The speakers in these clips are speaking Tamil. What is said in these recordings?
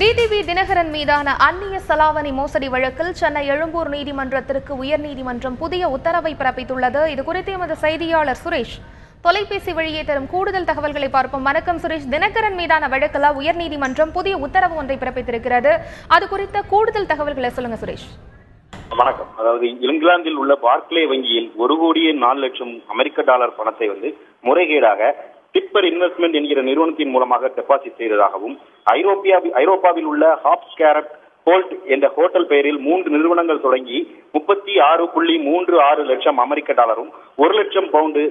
டிடிவி தினகரன் மீதான அந்நிய செலாவணி மோசடி வழக்கில் சென்னை எழும்பூர் நீதிமன்றத்திற்கு உயர்நீதிமன்றம் புதிய உத்தரவை பிறப்பித்துள்ளது. இதுகுறித்து எமது செய்தியாளர் சுரேஷ். தொலைபேசி வழியே தரும் கூடுதல் தகவல்களை பார்ப்போம். வணக்கம் சுரேஷ். தினகரன் மீதான வழக்கில் உயர்நீதிமன்றம் புதிய உத்தரவு ஒன்றை பிறப்பித்திருக்கிறது. அது குறித்த கூடுதல் தகவல்களை சொல்லுங்க சுரேஷ். வணக்கம். அதாவது இங்கிலாந்தில் உள்ள பார்க்லே வங்கியில் ஒரு கோடியே நாலு லட்சம் அமெரிக்க டாலர் பணத்தை வந்து முறைகேடாக டிப்பர் இன்வெஸ்ட்மெண்ட் என்கிற நிறுவனத்தின் மூலமாக டெபாசிட் செய்ததாகவும் ஐரோப்பியா ஐரோப்பாவில் உள்ள ஹாப்ஸ் கேரட் ஹோல்ட் என்ற ஹோட்டல் பெயரில் மூன்று நிறுவனங்கள் தொடங்கி முப்பத்தி ஆறு புள்ளி மூன்று ஆறு லட்சம் அமெரிக்க டாலரும் ஒரு லட்சம் பவுண்டு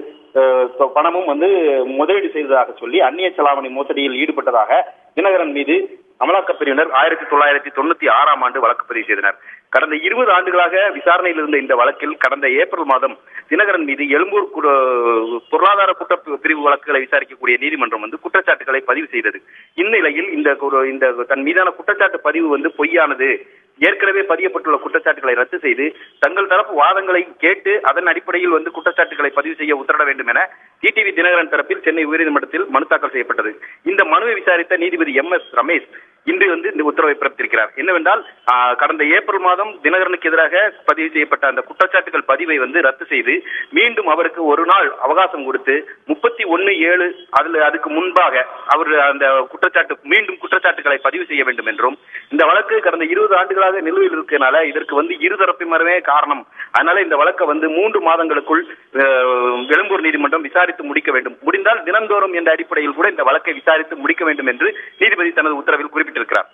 பணமும் வந்து முதலீடு செய்ததாக சொல்லி அந்நிய செலாவணி மோசடியில் ஈடுபட்டதாக தினகரன் மீது அமலாக்கப் பிரிவினர் ஆயிரத்தி தொள்ளாயிரத்தி தொண்ணூத்தி ஆறாம் ஆண்டு வழக்கு பதிவு செய்தனர். கடந்த இருபது ஆண்டுகளாக விசாரணையில் இருந்த இந்த வழக்கில் கடந்த ஏப்ரல் மாதம் தினகரன் மீது எழும்பூர் பொருளாதார குற்ற பிரிவு வழக்குகளை விசாரிக்கக்கூடிய நீதிமன்றம் வந்து குற்றச்சாட்டுகளை பதிவு செய்தது. இந்நிலையில் இந்த ஒரு- இந்த தன் மீதான குற்றச்சாட்டு பதிவு வந்து பொய்யானது. ஏற்கனவே பதியப்பட்டுள்ள குற்றச்சாட்டுகளை ரத்து செய்து தங்கள் தரப்பு வாதங்களை கேட்டு அதன் அடிப்படையில் வந்து குற்றச்சாட்டுகளை பதிவு செய்ய உத்தரவிட வேண்டும் என டிடிவி தினகரன் தரப்பில் சென்னை உயர்நீதிமன்றத்தில் மனு தாக்கல் செய்யப்பட்டது. இந்த மனுவை விசாரித்த நீதிபதி எம் எஸ் ரமேஷ் இன்று வந்து இந்த உத்தரவை பிறப்பித்திருக்கிறார். என்னவென்றால் கடந்த ஏப்ரல் மாதம் தினகரனுக்கு எதிராக பதிவு செய்யப்பட்ட அந்த குற்றச்சாட்டுகள் பதிவை வந்து ரத்து செய்து மீண்டும் அவருக்கு ஒரு நாள் அவகாசம் கொடுத்து முப்பத்தி ஒன்னு ஏழு அதுல அதுக்கு முன்பாக அவர் அந்த குற்றச்சாட்டு மீண்டும் குற்றச்சாட்டுகளை பதிவு செய்ய வேண்டும் என்றும் இந்த வழக்கு கடந்த இருபது ஆண்டுகளாக நிலுவையில் இருக்கனால இதற்கு வந்து இருதரப்பினருமே காரணம். அதனால இந்த வழக்கை வந்து மூன்று மாதங்களுக்குள் எழும்பூர் நீதிமன்றம் விசாரித்து முடிக்க வேண்டும். முடிந்தால் தினந்தோறும் என்ற அடிப்படையில் கூட இந்த வழக்கை விசாரித்து முடிக்க வேண்டும் என்று நீதிபதி தனது உத்தரவில் குறிப்பிட்டிருக்கிறார்.